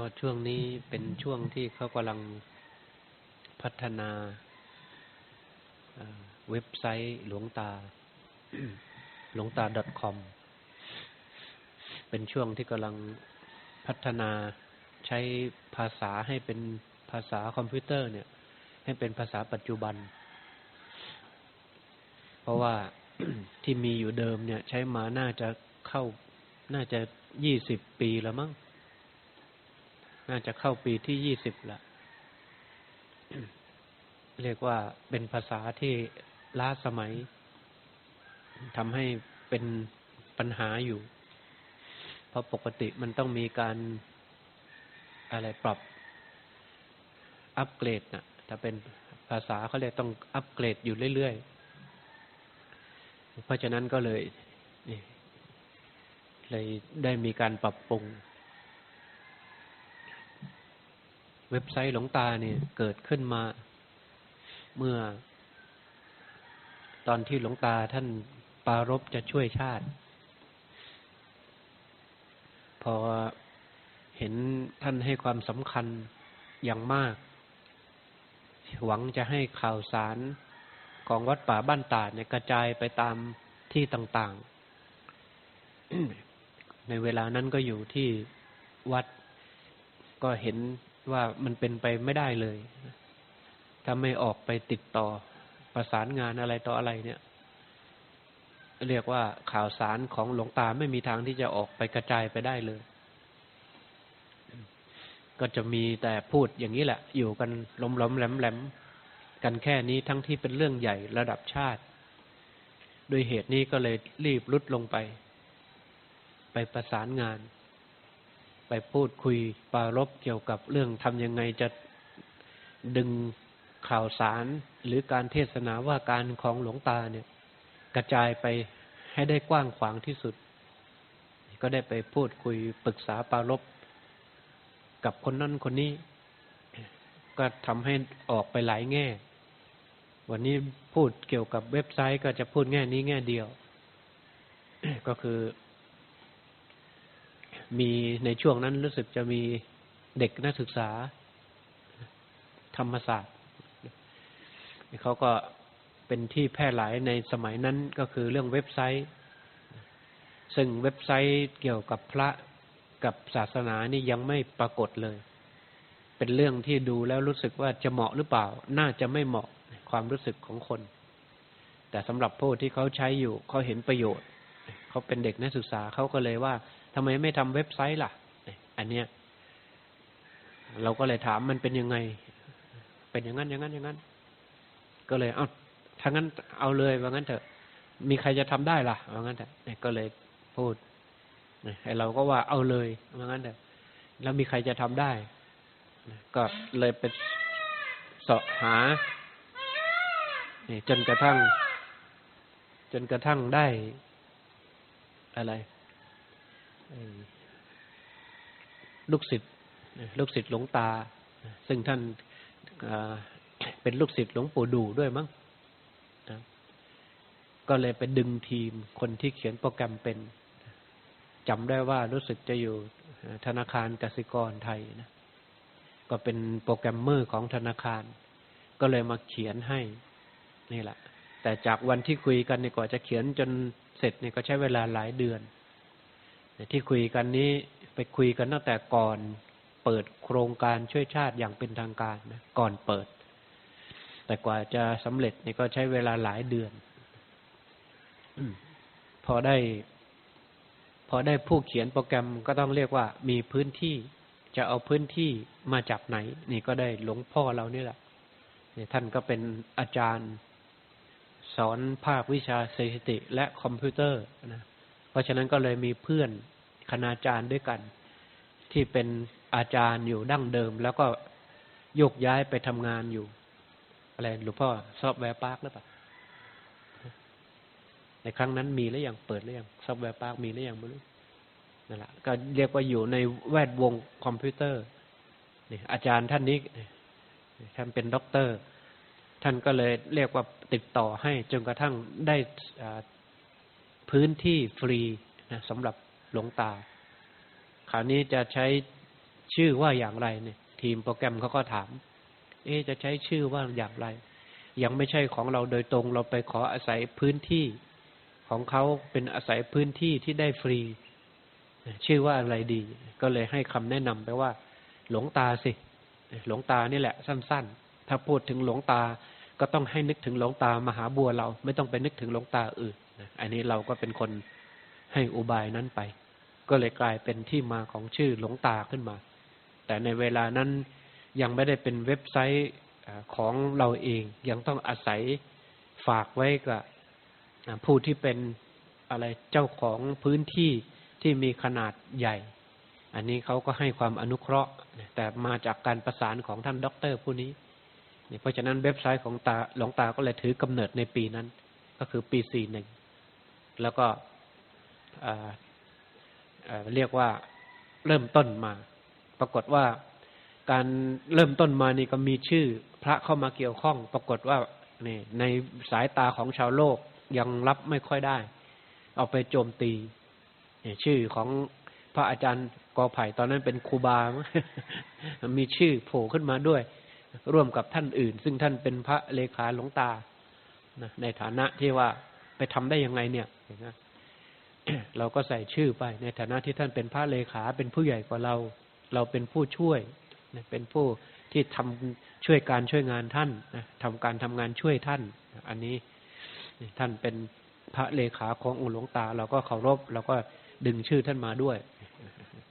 ก็ช่วงนี้เป็นช่วงที่เขากำลังพัฒนาเว็บไซต์หลวงตา หลวงตา .com เป็นช่วงที่กำลังพัฒนาใช้ภาษาให้เป็นภาษาคอมพิวเตอร์ เนี่ย ให้เป็นภาษาปัจจุบัน เพราะว่าที่มีอยู่เดิมเนี่ย ใช้มาน่าจะเข้าน่าจะยี่สิบปีแล้วมั้ง น่าจะเข้าปีที่ยี่สิบละเรียกว่าเป็นภาษาที่ล้าสมัยทำให้เป็นปัญหาอยู่ เพราะปกติมันต้องมีการอะไรปรับอัปเกรดนะถ้าเป็นภาษาเขาเรียกต้องอัปเกรดอยู่เรื่อยๆ เพราะฉะนั้นก็เลยเลยได้มีการปรับปรุง เว็บไซต์หลวงตาเนี่ย เกิดขึ้นมา เมื่อ ตอนที่หลวงตาท่านปารบจะช่วยชาติ พอเห็นท่านให้ความสำคัญอย่างมาก หวังจะให้ข่าวสารของวัดป่าบ้านตาดเนี่ยกระจายไปตามที่ต่าง ๆ ในเวลานั้นก็อยู่ที่วัดก็เห็น ว่ามันเป็นไปไม่ได้เลยถ้าไม่ออกไปติดต่อประสานงานอะไรต่ออะไรเนี่ย เรียกว่าข่าวสารของหลวงตาไม่มีทางที่จะออกไปกระจายไปได้เลย ก็จะมีแต่พูดอย่างนี้แหละ อยู่กันล้มล้มแหลมแหลมกันแค่นี้ทั้งที่เป็นเรื่องใหญ่ระดับชาติ โดยเหตุนี้ก็เลยรีบลุดลงไป ไปประสานงาน ไปพูดคุยปารบเกี่ยวกับเรื่องทำยังไงจะดึงข่าวสารหรือการเทศนาว่าการของหลวงตาเนี่ย กระจายไปให้ได้กว้างขวางที่สุด ก็ได้ไปพูดคุยปรึกษาปารบกับคนนั้นคนนี้ ก็ทำให้ออกไปหลายแง่ วันนี้พูดเกี่ยวกับเว็บไซต์ก็จะพูดแง่นี้แง่เดียว ก็คือ มีในช่วงนั้นรู้สึกจะมีเด็กนักศึกษา ธรรมศาสตร์เขาก็เป็นที่แพร่หลายในสมัยนั้นก็คือเรื่องเว็บไซต์ ซึ่งเว็บไซต์เกี่ยวกับพระกับศาสนานี่ยังไม่ปรากฏเลย เป็นเรื่องที่ดูแล้วรู้สึกว่าจะเหมาะหรือเปล่า น่าจะไม่เหมาะความรู้สึกของคน แต่สำหรับผู้ที่เขาใช้อยู่เขาเห็นประโยชน์ เขาเป็นเด็กนักศึกษาเขาก็เลยว่า ทำไมไม่ทำเว็บไซต์ล่ะ อันเนี้ย เราก็เลยถามมันเป็นยังไง เป็นอย่างนั้นอย่างนั้นอย่างนั้น ก็เลยเอาถ้างั้นเอาเลยว่างั้นเถอะ มีใครจะทำได้ล่ะว่างั้นเถอะก็เลยพูดไอเราก็ว่าเอาเลยเพรางั้นแต่แล้วมีใครจะทำได้ ก็เลยไปสอบหาจนกระทั่ง จนกระทั่งได้อะไร ลูกศิษย์ลูกศิษย์หลวงตา ซึ่งท่านเป็นลูกศิษย์หลวงปู่ดูด้วยมั้งก็เลยไปดึงทีมคนที่เขียนโปรแกรมเป็นจำได้ว่ารู้สึกจะอยู่ธนาคารกสิกรไทยนะก็เป็นโปรแกรมเมอร์ของธนาคาร ก็เลยมาเขียนให้นี่แหละ แต่จากวันที่คุยกันเนี่ยกว่าจะเขียนจนเสร็จเนี่ยก็ใช้เวลาหลายเดือน ที่คุยกันนี้ไปคุยกันตั้งแต่ก่อนเปิดโครงการช่วยชาติอย่างเป็นทางการนะก่อนเปิด แต่กว่าจะสำเร็จนี่ก็ใช้เวลาหลายเดือนพอได้ พอได้ผู้เขียนโปรแกรมก็ต้องเรียกว่า มีพื้นที่จะเอาพื้นที่มาจากไหน นี่ก็ได้หลวงพ่อเรานี่แหละท่านก็เป็นอาจารย์ สอนภาควิชาสถิติและคอมพิวเตอร์นะ ราะฉะนั้นก็เลยมีเพื่อนคณาจารย์ด้วยกัน ที่เป็นอาจารย์อยู่ดั้งเดิม แล้วก็โยกย้ายไปทำงานอยู่ อะไรหลวงพ่อซอฟต์แวร์พาร์คหรือเปล่าในครั้งนั้นมีหรือยังเปิดหรือยังซอฟต์แวร์พาร์คมีหรือยังไม่รู้นั่นแหละก็เรียกว่าอยู่ในแวดวงคอมพิวเตอร์นี่อาจารย์ท่านนี้ท่านเป็นด็อกเตอร์ ท่านก็เลยเรียกว่าติดต่อให้จนกระทั่งได้ พื้นที่ฟรีนะสำหรับหลวงตา คราวนี้จะใช้ชื่อว่าอย่างไรเนี่ย ทีมโปรแกรมเขาก็ถาม เอ๊จะใช้ชื่อว่าอย่างไร ยังไม่ใช่ของเราโดยตรงเราไปขออาศัยพื้นที่ของเขาเป็นอาศัยพื้นที่ที่ได้ฟรี ชื่อว่าอะไรดี ก็เลยให้คำแนะนำไปว่า หลวงตาสิ หลวงตานี่แหละ สั้น ๆ ถ้าพูดถึงหลวงตาก็ต้องให้นึกถึงหลวงตามหาบัวเรา ไม่ต้องไปนึกถึงหลวงตาอื่น อันนี้เราก็เป็นคนให้อุบายนั้นไป ก็เลยกลายเป็นที่มาของชื่อหลวงตาขึ้นมา แต่ในเวลานั้นยังไม่ได้เป็นเว็บไซต์ของเราเองยังต้องอาศัยฝากไว้กับผู้ที่เป็นอะไรเจ้าของพื้นที่ที่มีขนาดใหญ่ อันนี้เขาก็ให้ความอนุเคราะห์ แต่มาจากการประสานของท่านด็อกเตอร์ผู้นี้เพราะฉะนั้นเว็บไซต์ของตาหลวงตาก็เลยถือกำเนิดในปีนั้น ก็คือปีสี่หนึ่ง แล้วก็เรียกว่าเริ่มต้นมา ปรากฏว่าการเริ่มต้นมานี่ก็มีชื่อพระเข้ามาเกี่ยวข้อง ปรากฏว่านี่ในสายตาของชาวโลกยังรับไม่ค่อยได้ เอาไปโจมตีชื่อของพระอาจารย์กอไผ่ตอนนั้นเป็นครูบา มีชื่อโผล่ขึ้นมาด้วย ร่วมกับท่านอื่น ซึ่งท่านเป็นพระเลขาหลวงตาในฐานะที่ว่า ไปทำได้ยังไงเนี่ยเราก็ใส่ชื่อไป ในฐานะที่ท่านเป็นพระเลขาเป็นผู้ใหญ่กว่าเรา เราเป็นผู้ช่วยเป็นผู้ที่ทำช่วยการช่วยงานท่านทำการทำงานช่วยท่าน อันนี้ท่านเป็นพระเลขาขององค์หลวงตา เราก็เคารพเราก็ดึงชื่อท่านมาด้วย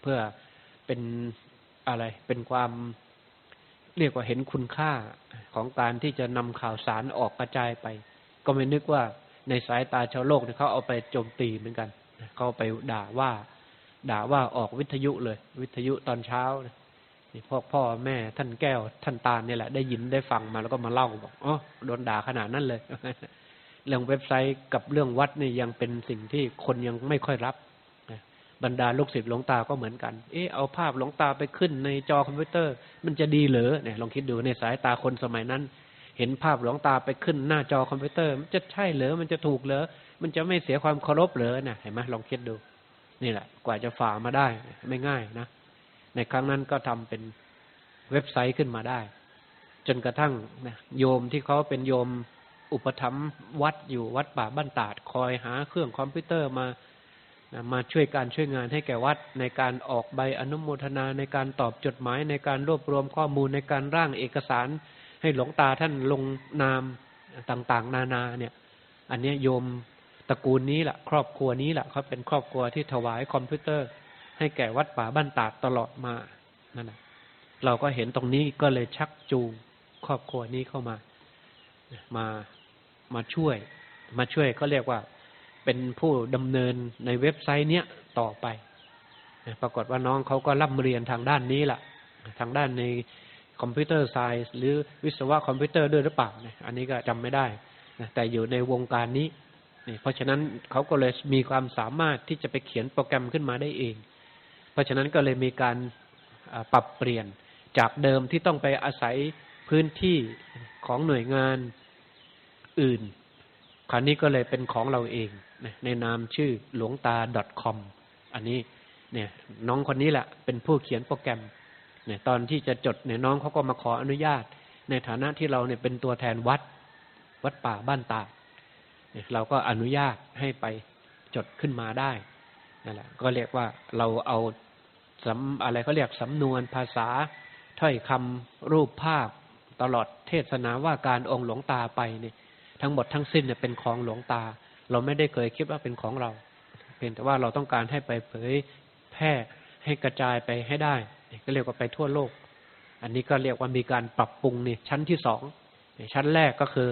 เพื่อเป็นอะไรเป็นความเรียกว่าเห็นคุณค่าของการที่จะนำข่าวสารออกกระจายไป ก็ไม่นึกว่า ในสายตาชาวโลกเขาเอาไปโจมตีเหมือนกันเขาไปด่าว่า ด่าว่าออกวิทยุเลย วิทยุตอนเช้านี่พ่อพ่อแม่ท่านแก้ว ท่านตาเนี่ยแหละได้ยินได้ฟังมาแล้วก็มาเล่าบอกอ๋อโดนด่าขนาดนั้นเลยเรื่องเว็บไซต์กับเรื่องวัดนี่ยังเป็นสิ่งที่คนยังไม่ค่อยรับบรรดาลูกศิษย์หลวงตาก็เหมือนกัน เออเอาภาพหลวงตาไปขึ้นในจอคอมพิวเตอร์ มันจะดีเหรอเนี่ยลองคิดดูในสายตาคนสมัยนั้น เห็นภาพหลวงตาไปขึ้นหน้าจอคอมพิวเตอร์ มันจะใช่เหรอมันจะถูกเหรอมันจะไม่เสียความเคารพเหรอนะเห็นไหมลองคิดดู นี่แหละ กว่าจะฝ่ามาได้ ไม่ง่ายนะในครั้งนั้นก็ทำเป็นเว็บไซต์ขึ้นมาได้ จนกระทั่งนะโยมที่เขาเป็นโยมอุปถัมภ์วัดอยู่วัดป่าบ้านตาดคอยหาเครื่องคอมพิวเตอร์มานะมาช่วยการช่วยงานให้แก่วัดในการออกใบอนุโมทนาในการตอบจดหมายในการรวบรวมข้อมูลในการร่างเอกสาร ให้หลวงตาท่านลงนามต่างๆ นานาเนี่ย อันนี้โยมตระกูลนี้แหละครอบครัวนี้แหละเขาเป็นครอบครัวที่ถวายคอมพิวเตอร์ ให้แก่วัดป่าบ้านตาดตลอดมานั่นแหละเราก็เห็นตรงนี้ก็เลยชักจูงครอบครัวนี้เข้ามา มามาช่วย มาช่วยก็เรียกว่าเป็นผู้ดำเนินในเว็บไซต์เนี้ยต่อไปปรากฏว่าน้องเขาก็ร่ำเรียนทางด้านนี้แหละทางด้านใน คอมพิวเตอร์ไซส์หรือวิศวะคอมพิวเตอร์ด้วยหรือเปล่าเนี่ยอันนี้ก็จำไม่ได้นะแต่อยู่ในวงการนี้นี่เพราะฉะนั้นเขาก็เลยมีความสามารถที่จะไปเขียนโปรแกรมขึ้นมาได้เอง เพราะฉะนั้นก็เลยมีการปรับเปลี่ยนจากเดิมที่ต้องไปอาศัยพื้นที่ของหน่วยงานอื่น คราวนี้ก็เลยเป็นของเราเอง ในนามชื่อหลวงตา .com อันนี้เนี่ยน้องคนนี้แหละเป็นผู้เขียนโปรแกรม เนี่ยตอนที่จะจดเนี่ยน้องเขาก็มาขออนุญาต ในฐานะที่เราเนี่ยเป็นตัวแทนวัด วัดป่าบ้านตาเนี่ยเราก็อนุญาตให้ไปจดขึ้นมาได้นั่นแหละก็เรียกว่าเราเอาสำอะไรเขาเรียกสำนวนภาษาถ้อยคำรูปภาพตลอดเทศนาว่าการองค์หลวงตาไปเนี่ยทั้งหมดทั้งสิ้นเนี่ยเป็นของหลวงตา เราไม่ได้เคยคิดว่าเป็นของเรา เพียงแต่ว่าเราต้องการให้ไปเผยแพร่ให้กระจายไปให้ได้ ก็เรียกว่าไปทั่วโลก อันนี้ก็เรียกว่ามีการปรับปรุงนี่ชั้นที่สองชั้นแรกก็คือ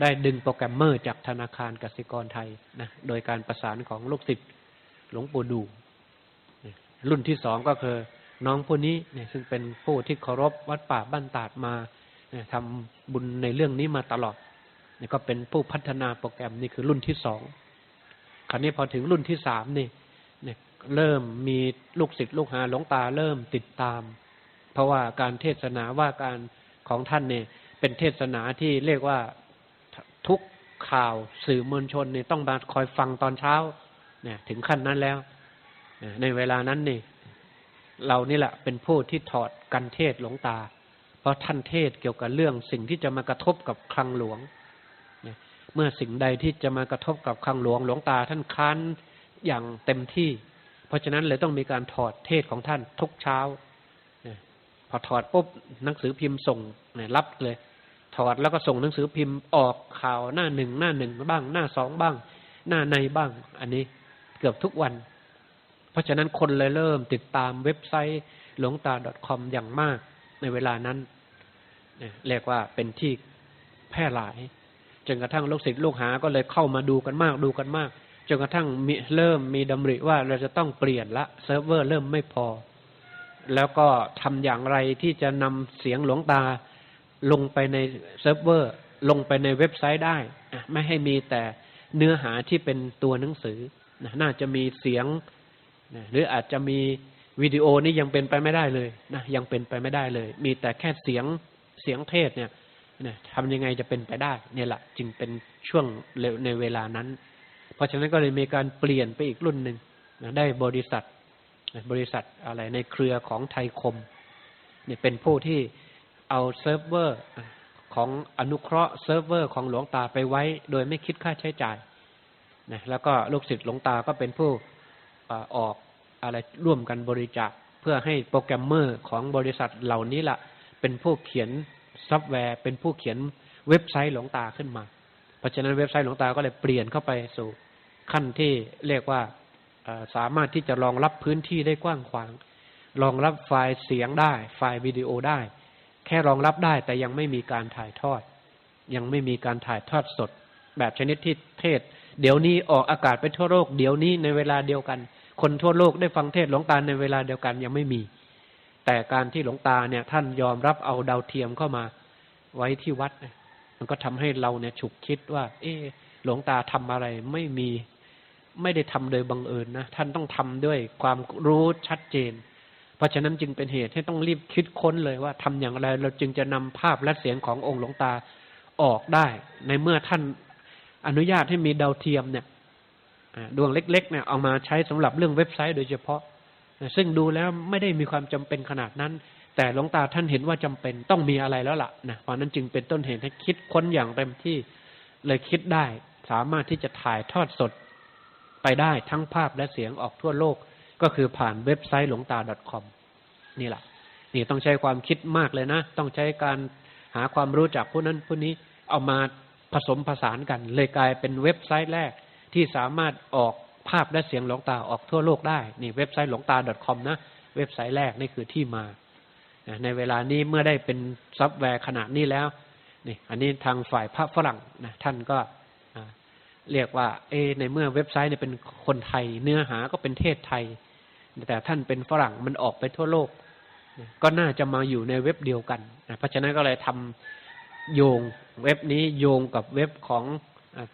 ได้ดึงโปรแกรมเมอร์จากธนาคารกสิกรไทยนะโดยการประสานของลูกศิษย์หลวงปู่ดูรุ่นที่สองก็คือน้องผู้นี้เนี่ยซึ่งเป็นผู้ที่เคารพวัดป่าบ้านตาดมาเนี่ยทำบุญในเรื่องนี้มาตลอดเนี่ยก็เป็นผู้พัฒนาโปรแกรมนี่คือรุ่นที่สองคราวนี้พอถึงรุ่นที่สามนี่ เริ่มมีลูกศิษย์ลูกหาหลวงตาเริ่มติดตาม เพราะว่าการเทศนาว่าการของท่านเนี่ย เป็นเทศนาที่เรียกว่าทุกข่าวสื่อมวลชนเนี่ยต้องมาคอยฟังตอนเช้าเนี่ยถึงขั้นนั้นแล้ว ในเวลานั้นนี่เรานี่แหละเป็นผู้ที่ถอดกันเทศหลวงตา เพราะท่านเทศเกี่ยวกับเรื่องสิ่งที่จะมากระทบกับคลังหลวงเนี่ยเมื่อสิ่งใดที่จะมากระทบกับคลังหลวงหลวงตาท่านค้านอย่างเต็มที่ เพราะฉะนั้นเลยต้องมีการถอดเทศของท่านทุกเช้าพอถอดปุ๊บหนังสือพิมพ์ส่งรับเลย ถอดแล้วก็ส่งหนังสือพิมพ์ออกข่าวหน้าหนึ่งหน้าหนึ่งบ้าง หน้าสองบ้าง หน้าในบ้าง อันนี้เกือบทุกวัน เพราะฉะนั้นคนเลยเริ่มติดตามเว็บไซต์หลวงตา .com อย่างมากในเวลานั้นเนี่ยเรียกว่าเป็นที่แพร่หลายจนกระทั่งลูกศิษย์ลูกหาก็เลยเข้ามาดูกันมากดูกันมาก จนกระทั่งมีเริ่มมีดำริว่าเราจะต้องเปลี่ยนละเซิร์ฟเวอร์เริ่มไม่พอ แล้วก็ทำอย่างไรที่จะนำเสียงหลวงตาลงไปในเซิร์ฟเวอร์ ลงไปในเว็บไซต์ได้ไม่ให้มีแต่เนื้อหาที่เป็นตัวหนังสือ น่าจะมีเสียง หรืออาจจะมีวิดีโอนี่ยังเป็นไปไม่ได้เลยนะยังเป็นไปไม่ได้เลย มีแต่แค่เสียงเสียงเทศเนี่ยทำยังไงจะเป็นไปได้ เนี่ยแหละจึงเป็นช่วงในเวลานั้น เพราะฉะนั้นก็เลยมีการเปลี่ยนไปอีกรุ่นหนึ่งได้บริษัท บริษัทอะไรในเครือของไทยคมเนี่ยเป็นผู้ที่เอาเซิร์ฟเวอร์ของอนุเคราะห์เซิร์ฟเวอร์ของหลวงตาไปไว้ โดยไม่คิดค่าใช้จ่ายนะแล้วก็ลูกศิษย์หลวงตาก็เป็นผู้อออกอะไรร่วมกันบริจาคเพื่อให้โปรแกรมเมอร์ของบริษัทเหล่านี้ละเป็นผู้เขียนซอฟต์แวร์ เป็นผู้เขียนเว็บไซต์หลวงตาขึ้นมา เพราะฉะนั้นเว็บไซต์หลวงตาก็เลยเปลี่ยนเข้าไปสู่ ขั้นที่เรียกว่าสามารถที่จะรองรับพื้นที่ได้กว้างขวาง รองรับไฟล์เสียงได้ ไฟล์วิดีโอได้ แค่รองรับได้แต่ยังไม่มีการถ่ายทอด ยังไม่มีการถ่ายทอดสด แบบชนิดที่เทศ เดี๋ยวนี้ออกอากาศไปทั่วโลก เดี๋ยวนี้ในเวลาเดียวกัน คนทั่วโลกได้ฟังเทศหลวงตาในเวลาเดียวกันยังไม่มี แต่การที่หลวงตาเนี่ย ท่านยอมรับเอาดาวเทียมเข้ามาไว้ที่วัด มันก็ทำให้เราเนี่ยฉุกคิดว่า เออหลวงตาทำอะไรไม่มี ไม่ได้ทำโดยบังเอิญนะท่านต้องทำด้วยความรู้ชัดเจน เพราะฉะนั้นจึงเป็นเหตุให้ต้องรีบคิดค้นเลยว่าทำอย่างไร เราจึงจะนำภาพและเสียงขององค์หลวงตาออกได้ ในเมื่อท่านอนุญาตให้มีดาวเทียมเนี่ยดวงเล็กๆเนี่ยเอามาใช้สำหรับเรื่องเว็บไซต์โดยเฉพาะ ซึ่งดูแล้วไม่ได้มีความจำเป็นขนาดนั้น แต่หลวงตาท่านเห็นว่าจำเป็นต้องมีอะไรแล้วล่ะนะเพราะนั้นจึงเป็นต้นเหตุให้คิดค้นอย่างเต็มที่เลยคิดได้ สามารถที่จะถ่ายทอดสด ไปได้ทั้งภาพและเสียงออกทั่วโลก ก็คือผ่านเว็บไซต์หลวงตา .com นี่แหละนี่ต้องใช้ความคิดมากเลยนะ ต้องใช้การหาความรู้จากผู้นั้นผู้นี้เอามาผสมผสานกัน เลยกลายเป็นเว็บไซต์แรกที่สามารถออกภาพและเสียงหลวงตาออกทั่วโลกได้นี่เว็บไซต์หลวงตา .com นะเว็บไซต์แรกนี่คือที่มา ในเวลานี้เมื่อได้เป็นซอฟต์แวร์ขนาดนี้แล้วนี่อันนี้ทางฝ่ายพระฝรั่งนะท่านก็ เรียกว่า เอ ในเมื่อเว็บไซต์เนี่ยเป็นคนไทย เนื้อหาก็เป็นเทศไทย แต่ท่านเป็นฝรั่งมันออกไปทั่วโลก ก็น่าจะมาอยู่ในเว็บเดียวกันนะเพราะฉะนั้นก็เลยทำโยงเว็บนี้โยงกับเว็บของ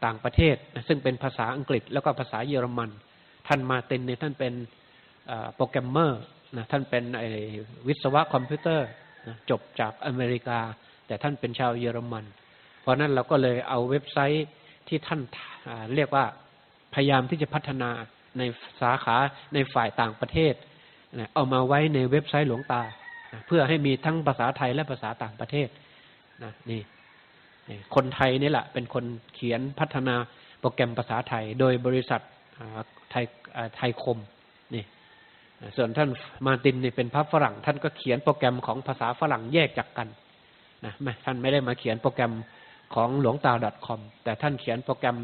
ต่างประเทศ ซึ่งเป็นภาษาอังกฤษแล้วก็ภาษาเยอรมัน ท่านมาเต็นเนี่ยท่านเป็นโปรแกรมเมอร์นะท่านเป็นไอวิศวะคอมพิวเตอร์จบจากอเมริกา แต่ท่านเป็นชาวเยอรมัน เพราะนั้นเราก็เลยเอาเว็บไซต์ ที่ท่านเรียกว่าพยายามที่จะพัฒนาในสาขาในฝ่ายต่างประเทศเอามาไว้ในเว็บไซต์หลวงตา เพื่อให้มีทั้งภาษาไทยและภาษาต่างประเทศนะนี่คนไทยนี่แหละ เป็นคนเขียนพัฒนาโปรแกรมภาษาไทย โดยบริษัทไทยไทยคมนี่ส่วนท่านมาตินนี่เป็นพระฝรั่ง ท่านก็เขียนโปรแกรมของภาษาฝรั่งแยกจากกันนะไม่ท่านไม่ได้มาเขียนโปรแกรม ของหลวงตา .com แต่ท่านเขียนโปรแกรม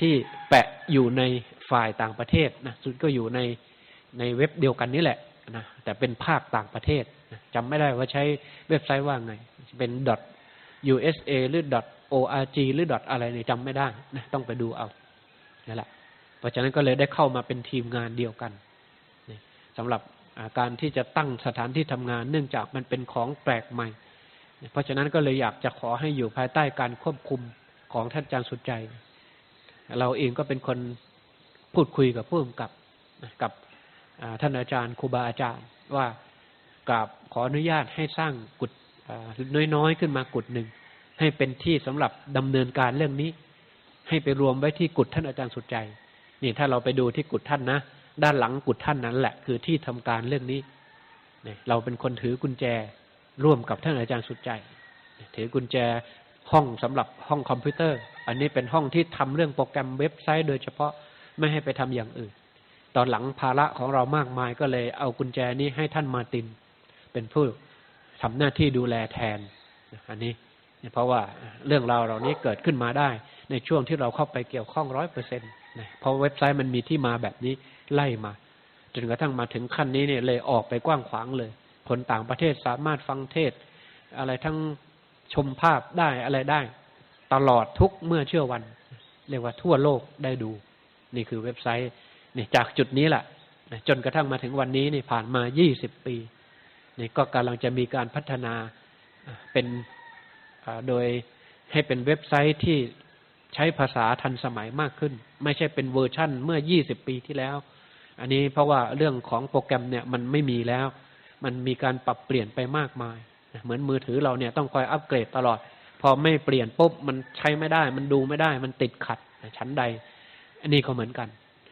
ที่แปะอยู่ในฝ่ายต่างประเทศนะสุดก็อยู่ในในเว็บเดียวกันนี่แหละนะแต่เป็นภาคต่างประเทศจำไม่ได้ว่าใช้เว็บไซต์ว่าไง เป็น .usa หรือ .org หรือ อะไรเนี่ยจำไม่ได้นะต้องไปดูเอานั่นแหละเพราะฉะนั้นก็เลยได้เข้ามาเป็นทีมงานเดียวกันสำหรับการที่จะตั้งสถานที่ทำงาน เนื่องจากมันเป็นของแปลกใหม่ เพราะฉะนั้นก็เลยอยากจะขอให้อยู่ภายใต้การควบคุมของท่านอาจารย์สุดใจ เราเองก็เป็นคนพูดคุยกับผู้กำกับกับท่านอาจารย์ครูบาอาจารย์ ว่ากราบขออนุญาตให้สร้างกุฏน้อยๆขึ้นมากุฏหนึ่งให้เป็นที่สำหรับดำเนินการเรื่องนี้ ให้ไปรวมไว้ที่กุฏท่านอาจารย์สุดใจ นี่ถ้าเราไปดูที่กุฏท่านนะด้านหลังกุฏท่านนั้นแหละคือที่ทำการเรื่องนี้เราเป็นคนถือกุญแจ ร่วมกับท่านอาจารย์สุดใจ ถือกุญแจห้องสำหรับห้องคอมพิวเตอร์ อันนี้เป็นห้องที่ทำเรื่องโปรแกรมเว็บไซต์ โดยเฉพาะไม่ให้ไปทำอย่างอื่น ตอนหลังภาระของเรามากมายก็เลยเอากุญแจนี้ให้ท่านมาติน เป็นผู้ทำหน้าที่ดูแลแทนอันนี้เพราะว่าเรื่องราวเหล่านี้เกิดขึ้นมาได้ ในช่วงที่เราเข้าไปเกี่ยวข้องร้อยเปอร์เซ็นต์เพราะเว็บไซต์มันมีที่มาแบบนี้ไล่มา จนกระทั่งมาถึงขั้นนี้เนี่ยเลยออกไปกว้างขวางเลย คนต่างประเทศสามารถฟังเทศ อะไรทั้งชมภาพได้อะไรได้ ตลอดทุกเมื่อเชื่อวัน เรียกว่าทั่วโลกได้ดู นี่คือเว็บไซต์นี่จากจุดนี้แหละจนกระทั่งมาถึงวันนี้นี่ผ่านมายี่สิบปีนี่ก็กำลังจะมีการพัฒนาเป็นโดยให้เป็นเว็บไซต์ที่ใช้ภาษาทันสมัยมากขึ้น ไม่ใช่เป็นเวอร์ชั่นเมื่อยี่สิบปีที่แล้ว อันนี้เพราะว่าเรื่องของโปรแกรมเนี่ยมันไม่มีแล้ว มันมีการปรับเปลี่ยนไปมากมายเหมือนมือถือเราเนี่ยต้องคอยอัปเกรดตลอด พอไม่เปลี่ยนปุ๊บมันใช้ไม่ได้ มันดูไม่ได้ มันติดขัดชั้นใด อันนี้ก็เหมือนกัน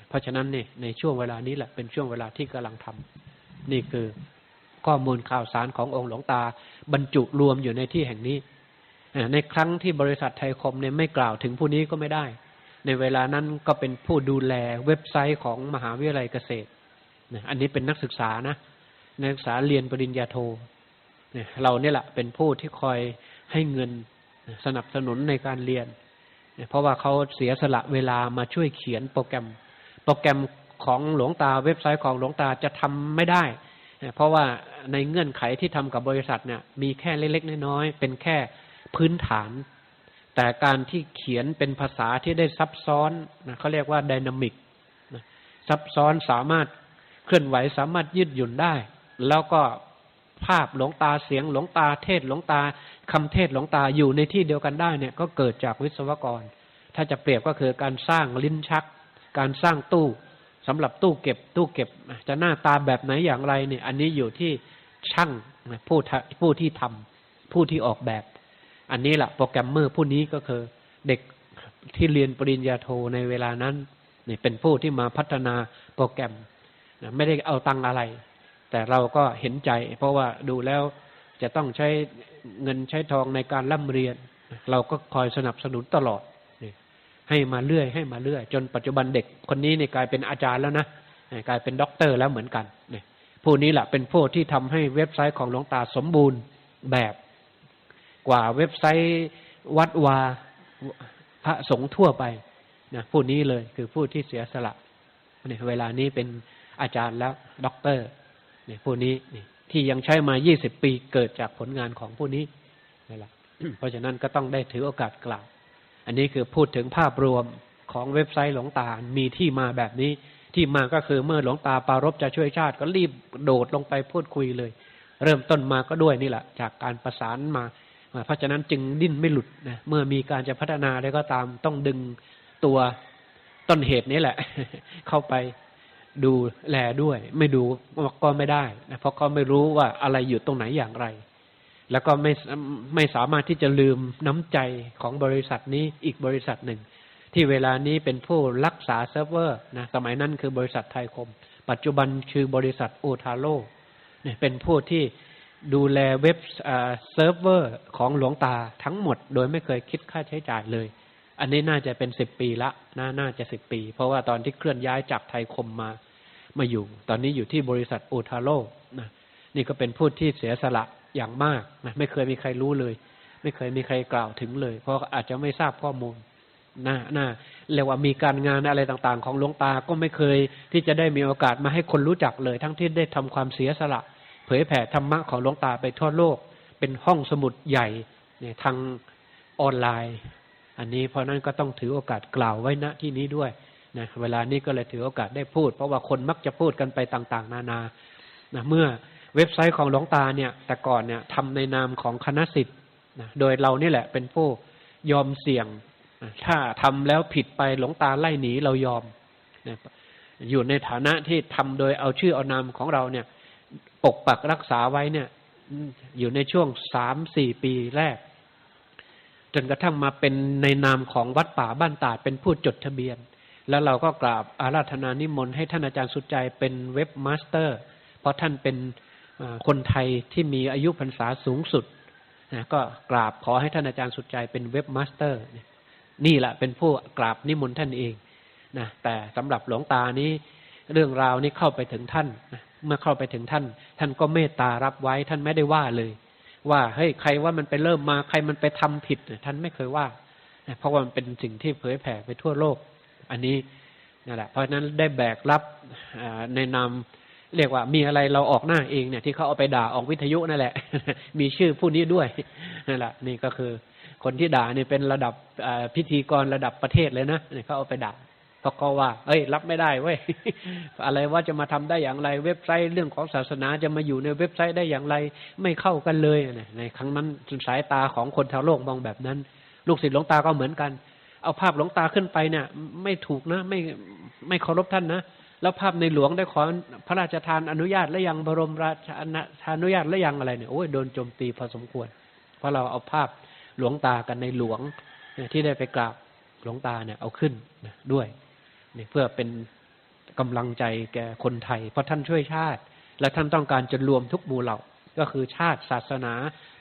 เพราะฉะนั้นเนี่ยในช่วงเวลานี้แหละเป็นช่วงเวลาที่กำลังทำนี่คือข้อมูลข่าวสารขององค์หลวงตา บรรจุรวมอยู่ในที่แห่งนี้ในครั้งที่บริษัทไทยคมเนี่ยไม่กล่าวถึงผู้นี้ก็ไม่ได้ ในเวลานั้นก็เป็นผู้ดูแลเว็บไซต์ของมหาวิทยาลัยเกษตรอันนี้เป็นนักศึกษานะ นักศึกษาเรียนปริญญาโทเราเนี่ยแหละเป็นผู้ที่คอยให้เงินสนับสนุนในการเรียน เพราะว่าเขาเสียสละเวลามาช่วยเขียนโปรแกรม โปรแกรมของหลวงตาเว็บไซต์ของหลวงตาจะทำไม่ได้ เพราะว่าในเงื่อนไขที่ทำกับบริษัทเนี่ยมีแค่เล็กๆน้อยๆเป็นแค่พื้นฐาน แต่การที่เขียนเป็นภาษาที่ได้ซับซ้อนนะเขาเรียกว่าดินามิกซับซ้อนสามารถเคลื่อนไหวสามารถยืดหยุ่นได้ แล้วก็ภาพหลงตาเสียงหลงตาเทศหลงตาคำเทศหลงตาอยู่ในที่เดียวกันได้เนี่ย ก็เกิดจากวิศวกร ถ้าจะเปรียบก็คือการสร้างลิ้นชัก การสร้างตู้สำหรับตู้เก็บ ตู้เก็บ จะหน้าตาแบบไหนอย่างไรเนี่ย อันนี้อยู่ที่ช่างผู้ผู้ที่ทำผู้ที่ออกแบบ อันนี้แหละโปรแกรมเมอร์ผู้นี้ก็คือเด็กที่เรียนปริญญาโทในเวลานั้นนี่เป็นผู้ที่มาพัฒนาโปรแกรมไม่ได้เอาตังอะไร แต่เราก็เห็นใจ เพราะว่าดูแล้วจะต้องใช้เงินใช้ทองในการร่ำเรียน เราก็คอยสนับสนุนตลอดให้มาเรื่อยให้มาเรื่อย จนปัจจุบันเด็กคนนี้เนี่ยกลายเป็นอาจารย์แล้วนะกลายเป็นด็อกเตอร์แล้วเหมือนกันผู้นี้แหละเป็นผู้ที่ทำให้เว็บไซต์ของหลวงตาสมบูรณ์แบบกว่าเว็บไซต์วัดวาพระสงฆ์ทั่วไปนะผู้นี้เลยคือผู้ที่เสียสละเนี่ยเวลานี้เป็นอาจารย์แล้วด็อกเตอร์ เนี่ยผู้นี้นี่ที่ยังใช้มา 20 ปีเกิดจากผลงานของผู้นี้นี่แหละเพราะฉะนั้นก็ต้องได้ถือโอกาสกล่าว อันนี้คือพูดถึงภาพรวมของเว็บไซต์หลวงตา มีที่มาแบบนี้ ที่มาก็คือเมื่อหลวงตาปารบจะช่วยชาติ ก็รีบโดดลงไปพูดคุยเลย เริ่มต้นมาก็ด้วยนี่แหละ จากการประสานมา เพราะฉะนั้นจึงดิ้นไม่หลุดนะ เมื่อมีการจะพัฒนาอะไรก็ตามต้องดึงตัวต้นเหตุนี้แหละ เข้าไป ดูแลด้วย ไม่ดูก็ไม่ได้นะเพราะก็ไม่รู้ว่าอะไรอยู่ตรงไหนอย่างไร แล้วก็ไม่ไม่สามารถที่จะลืมน้ำใจของบริษัทนี้อีกบริษัทหนึ่ง ที่เวลานี้เป็นผู้รักษาเซิร์ฟเวอร์นะสมัยนั้นคือบริษัทไทยคม ปัจจุบันคือบริษัทโอทาโร่เนี่ยเป็นผู้ที่ดูแลเว็บเซิร์ฟเวอร์ของหลวงตาทั้งหมด โดยไม่เคยคิดค่าใช้จ่ายเลย อันนี้น่าจะเป็นสิบปีละน่าน่าจะสิบปี เพราะว่าตอนที่เคลื่อนย้ายจากไทยคมมา มาอยู่ ตอนนี้อยู่ที่บริษัทโอทาโร่นะนี่ก็เป็นผู้ที่เสียสละอย่างมากนะไม่เคยมีใครรู้เลย ไม่เคยมีใครกล่าวถึงเลย เพราะอาจจะไม่ทราบข้อมูลน่าน่าเรียกว่ามีการงานอะไรต่างๆ ของหลวงตาก็ไม่เคยที่จะได้มีโอกาสมาให้คนรู้จักเลย ทั้งที่ได้ทำความเสียสละ เผยแผ่ธรรมะของหลวงตาไปทั่วโลก เป็นห้องสมุดใหญ่เนี่ยทางออนไลน์ อันนี้เพราะนั้นก็ต้องถือโอกาสกล่าวไว้ณที่นี้ด้วย นะเวลานี้ก็เลยถือโอกาสได้พูด เพราะว่าคนมักจะพูดกันไปต่างๆ นานานะเมื่อเว็บไซต์ของหลวงตาเนี่ย แต่ก่อนเนี่ยทำในนามของคณะสิทธิ์นะโดยเรานี่แหละเป็นผู้ยอมเสี่ยง ถ้าทำแล้วผิดไปหลวงตาไล่หนีเรายอมนะอยู่ในฐานะที่ทำโดยเอาชื่อเอานามของเราเนี่ย ปกปักรักษาไว้เนี่ย อยู่ในช่วงสามสี่ปีแรก จนกระทั่งมาเป็นในนามของวัดป่าบ้านตาดเป็นผู้จดทะเบียน แล้วเราก็กราบอาราธนานิมนต์ให้ท่านอาจารย์สุดใจเป็นเว็บมาสเตอร์ เพราะท่านเป็นคนไทยที่มีอายุพรรษาสูงสุดนะก็กราบขอให้ท่านอาจารย์สุดใจเป็นเว็บมาสเตอร์ นี่แหละเป็นผู้กราบนิมนต์ท่านเองนะแต่สำหรับหลวงตานี้เรื่องราวนี้เข้าไปถึงท่านนะเมื่อเข้าไปถึงท่าน ท่านก็เมตตารับไว้ท่านไม่ได้ว่าเลย ว่าเฮ้ยใครว่ามันไปเริ่มมาใครมันไปทำผิด ท่านไม่เคยว่า เพราะว่ามันเป็นสิ่งที่เผยแผ่ไปทั่วโลก อันนี้นั่นแหละ เพราะฉะนั้นได้แบกรับในนามเรียกว่ามีอะไรเราออกหน้าเองเนี่ย ที่เขาเอาไปด่าออกวิทยุนั่นแหละ มีชื่อผู้นี้ด้วยนั่นแหละนี่ก็คือ คนที่ด่านี่เป็นระดับพิธีกรระดับประเทศเลยนะเนี่ยเขาเอาไปด่าเพราะเขาว่า เอ้ย รับไม่ได้เว้ยอะไรว่าจะมาทำได้อย่างไร เว็บไซต์เรื่องของศาสนาจะมาอยู่ในเว็บไซต์ได้อย่างไร ไม่เข้ากันเลยเนี่ยในครั้งนั้นสายตาของคนชาวโลกมองแบบนั้น ลูกศิษย์หลวงตาก็เหมือนกัน เอาภาพหลวงตาขึ้นไปเนี่ย ไม่ถูกนะ ไม่ไม่เคารพท่านนะแล้วภาพในหลวงได้ขอพระราชทานอนุญาตและยังบรมราชานุญาตและยังอะไรเนี่ยโอ้ยโดนโจมตีพอสมควร เพราะเราเอาภาพหลวงตากันในหลวงที่ได้ไปกราบหลวงตาเนี่ยเอาขึ้นด้วยเนี่ยเพื่อเป็นกำลังใจแก่คนไทย เพราะท่านช่วยชาติ และท่านต้องการจะรวมทุกหมู่เหล่า ก็คือชาติศาสนา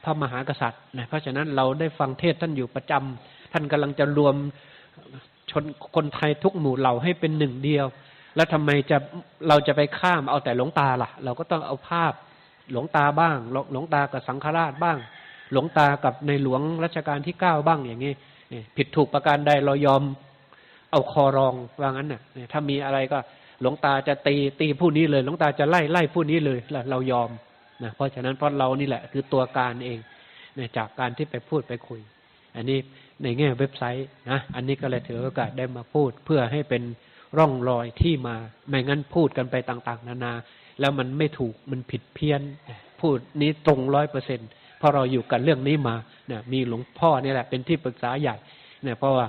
พระมหากษัตริย์นะเพราะฉะนั้นเราได้ฟังเทศท่านอยู่ประจำ ท่านกำลังจะรวมชนคนไทยทุกหมู่เหล่าให้เป็นหนึ่งเดียว แล้วทำไมจะเราจะไปข้ามเอาแต่หลวงตาล่ะ เราก็ต้องเอาภาพหลวงตาบ้างหลวงตากับสังฆราชบ้าง หลวงตากับในหลวงรัชกาลที่เก้าบ้างอย่างนี้ผิดถูกประการใดเรายอมเอาคอรองว่างั้นน่ะถ้ามีอะไรก็หลวงตาจะตีตีผู้นี้เลย หลวงตาจะไล่ไล่ผู้นี้เลยเราเรายอมนะเพราะฉะนั้นเพราะเรานี่แหละ คือตัวการเองจากการที่ไปพูดไปคุย อันนี้ ในแง่เว็บไซต์นะอันนี้ก็เลยถือโอกาสได้มาพูดเพื่อให้เป็นร่องรอยที่มา ไม่งั้นพูดกันไปต่าง ๆ นานา แล้วมันไม่ถูกมันผิดเพี้ยน พูดนี้ตรงร้อยเปอร์เซ็นเพราะเราอยู่กันเรื่องนี้มาเนี่ยมีหลวงพ่อนี่แหละเป็นที่ปรึกษาใหญ่เนี่ยเพราะว่า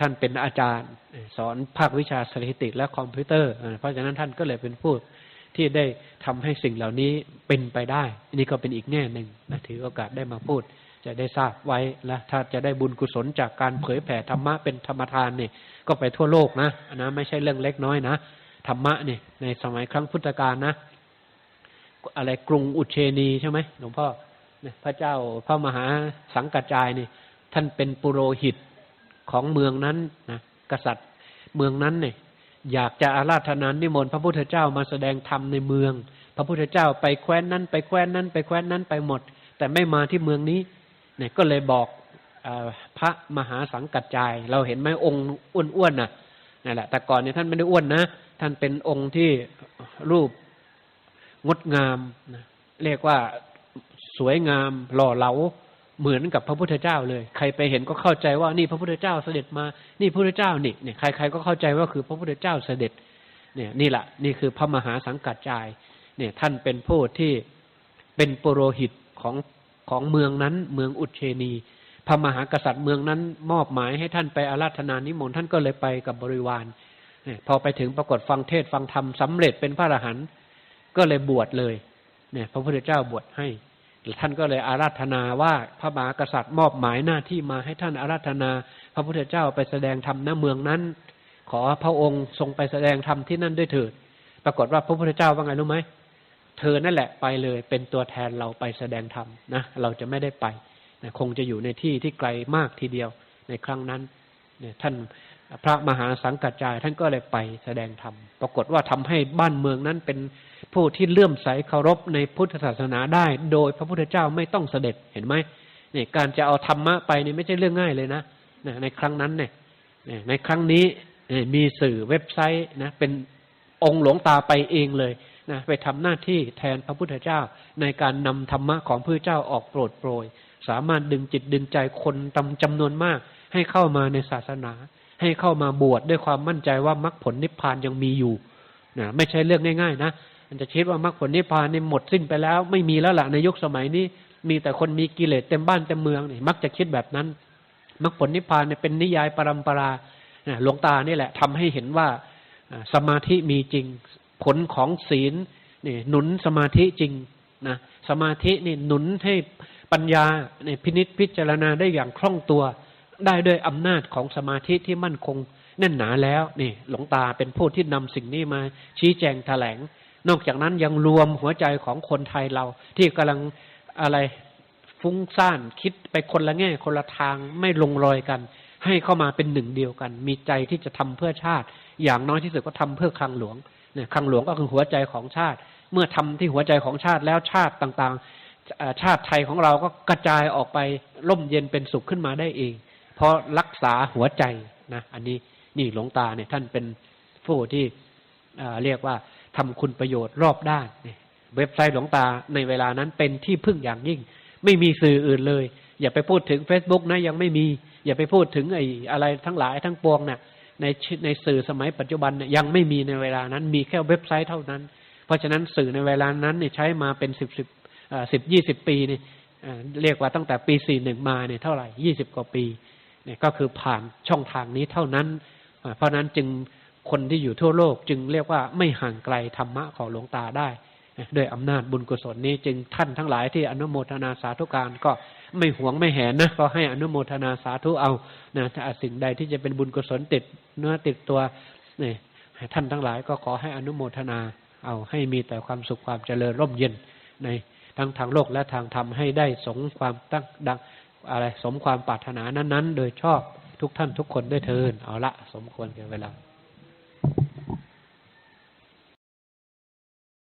ท่านเป็นอาจารย์สอนภาควิชาสถิติและคอมพิวเตอร์ เพราะฉะนั้นท่านก็เลยเป็นผู้ที่ได้ทำให้สิ่งเหล่านี้เป็นไปได้อันนี้ก็เป็นอีกแง่หนึ่งนะถือโอกาสได้มาพูด จะได้ทราบไว้และถ้าจะได้บุญกุศลจากการเผยแผ่ธรรมะเป็นธรรมทานเนี่ยก็ไปทั่วโลกนะนะไม่ใช่เรื่องเล็กน้อยนะธรรมะเนี่ยในสมัยครั้งพุทธกาลนะ อะไรกรุงอุเชนีใช่ไหมหลวงพ่อพระเจ้าพระมหาสังกัจจายนี่ท่านเป็นปุโรหิตของเมืองนั้นนะกษัตริย์เมืองนั้นเนี่ยอยากจะอาราธนานิมนต์พระพุทธเจ้ามาแสดงธรรมในเมือง พระพุทธเจ้าไปแคว้นนั้น ไปแคว้นนั้น ไปแคว้นนั้นไปหมด แต่ไม่มาที่เมืองนี้ เนี่ยก็เลยบอกอพระมหาสังกัจจาย เราเห็นไหมองค์อ้วนๆน่ะนั่นแหละแต่ก่อนเนี่ยท่านไม่ได้อ้วนนะ ท่านเป็นองค์ที่รูปงดงามนะเรียกว่าสวยงามหล่อเหลาเหมือนกับพระพุทธเจ้าเลย ใครไปเห็นก็เข้าใจว่านี่พระพุทธเจ้าเสด็จมา นี่พระพุทธเจ้านี่เนี่ยใครๆก็เข้าใจว่าคือพระพุทธเจ้าเสด็จ เนี่ยนี่แหละนี่คือพระมหาสังกัดจาย เนี่ยท่านเป็นผู้ที่เป็นปุโรหิตของ ของเมืองนั้นเมืองอุเชนีพระมหากษัตริย์เมืองนั้นมอบหมายให้ท่านไปอาราธนานิมนต์ท่านก็เลยไปกับบริวารพอไปถึงปรากฏฟังเทศฟังธรรมสำเร็จเป็นพระอรหันต์ก็เลยบวชเลยเนี่ยพระพุทธเจ้าบวชให้ ท่านก็เลยอาราธนาว่าพระมหากษัตริย์มอบหมายหน้าที่มาให้ท่านอาราธนา พระพุทธเจ้าไปแสดงธรรมณเมืองนั้น ขอพระองค์ทรงไปแสดงธรรมที่นั่นด้วยเถิด ปรากฏว่าพระพุทธเจ้าว่าไงรู้ไหม เธอนั่นแหละไปเลย เป็นตัวแทนเราไปแสดงธรรมนะเราจะไม่ได้ไปนะคงจะอยู่ในที่ที่ไกลมากทีเดียวในครั้งนั้นเนี่ยท่านพระมหาสังกัจจาย ท่านก็เลยไปแสดงธรรมปรากฏว่าทำให้บ้านเมืองนั้นเป็นผู้ที่เลื่อมใสเคารพในพุทธศาสนาได้ โดยพระพุทธเจ้าไม่ต้องเสด็จเห็นไหมเนี่ยการจะเอาธรรมะไปนี่ไม่ใช่เรื่องง่ายเลยนะในครั้งนั้นเนี่ยในครั้งนี้มีสื่อเว็บไซต์นะเป็นองค์หลวงตาไปเองเลย นะไปทำหน้าที่แทนพระพุทธเจ้า ในการนำธรรมะของพระเจ้าออกโปรดโปรย สามารถดึงจิตดึงใจคนตำจำนวนมาก ให้เข้ามาในศาสนา ให้เข้ามาบวชดด้วยความมั่นใจว่ามรรคผลนิพพานยังมีอยู่นะไม่ใช่เรื่องง่ายๆนะมันจะคิดว่ามรรคผลนิพพานนี่หมดสิ้นไปแล้ว ไม่มีแล้วล่ะในยุคสมัยนี้ มีแต่คนมีกิเลสเต็มบ้านเต็มเมืองนี่มักจะคิดแบบนั้นมรรคผลนิพพานเนี่ยเป็นนิยายปรำปราหลวงตานี่แหละทำให้เห็นว่าสมาธิมีจริง ผลของศีลนี่หนุนสมาธิจริงนะสมาธินี่หนุนให้ปัญญาเนี่ยพินิษพิจารณาได้อย่างคล่องตัว ได้ด้วยอำนาจของสมาธิที่มั่นคงแน่นหนาแล้วนี่หลวงตาเป็นผู้ที่นำสิ่งนี้มาชี้แจงแถลง นอกจากนั้นยังรวมหัวใจของคนไทยเรา ที่กำลังอะไรฟุ้งซ่านคิดไปคนละแง่คนละทางไม่ลงรอยกัน ให้เข้ามาเป็นหนึ่งเดียวกัน มีใจที่จะทำเพื่อชาติ อย่างน้อยที่สุดก็ทำเพื่อคลังหลวง เนี่ยคลังหลวงก็คือหัวใจของชาติ เมื่อทำที่หัวใจของชาติแล้วชาติต่างๆ ชาติไทยของเราก็กระจายออกไปร่มเย็นเป็นสุขขึ้นมาได้เอง เพราะรักษาหัวใจนะอันนี้นี่หลวงตาเนี่ยท่านเป็นผู้ที่เรียกว่าทำคุณประโยชน์รอบด้านเว็บไซต์หลวงตาในเวลานั้นเป็นที่พึ่งอย่างยิ่ง ไม่มีสื่ออื่นเลย อย่าไปพูดถึง Facebook นะยังไม่มี อย่าไปพูดถึงไอ้อะไรทั้งหลายทั้งปวงเนี่ย ในในสื่อสมัยปัจจุบันเนี่ยยังไม่มีในเวลานั้น มีแค่เว็บไซต์เท่านั้น เพราะฉะนั้นสื่อในเวลานั้นเนี่ยใช้มาเป็นสิบสิบสิบยี่สิบปีเนี่ยเรียกว่าตั้งแต่ปีสี่หนึ่งมาเนี่ยเท่าไหร่ยี่สิบกว่าปีเนี่ยก็คือผ่านช่องทางนี้เท่านั้น เพราะฉะนั้นจึงคนที่อยู่ทั่วโลกจึงเรียกว่าไม่ห่างไกลธรรมะของหลวงตาได้ ด้วยอำนาจบุญกุศลนี้จึงท่านทั้งหลายที่อนุโมทนาสาธุการก็ไม่หวงไม่แหนนะก็ให้อนุโมทนาสาธุเอานะถ้าสิ่งใดที่จะเป็นบุญกุศลติดเนื้อติดตัวนี่ท่านทั้งหลายก็ขอให้อนุโมทนาเอาให้มีแต่ความสุขความเจริญร่มเย็นในทั้งทางโลกและทางธรรมให้ได้สมความตั้งดังอะไรสมความปรารถนานั้น ๆ โดยชอบทุกท่านทุกคนด้วยเทินเอาละสมควรแก่เวลา